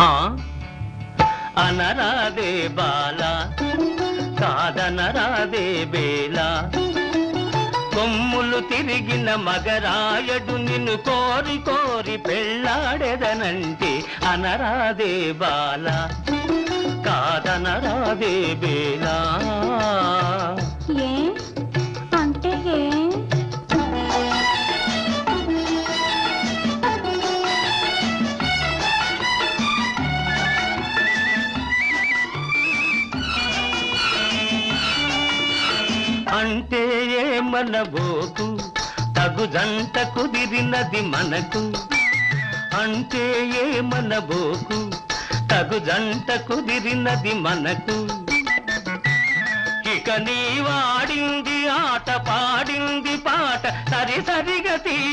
ఆ? అనరాదే బాల కాదనరాదే బేల కొమ్ములు తిరిగిన మగరాయడు నిన్ను కోరి కోరి పెళ్ళాడెదనంటే అనరాదే బాల కాదనరాదే బేల అంటే ఏమనబోకు? తగు జంట కుదిరినది మనకు. అంటే ఏమనబోకు? తగు జంట కుదిరినది మనకు. ఇక నీ వాడింది ఆట పాడింది పాట సరి సరిగతి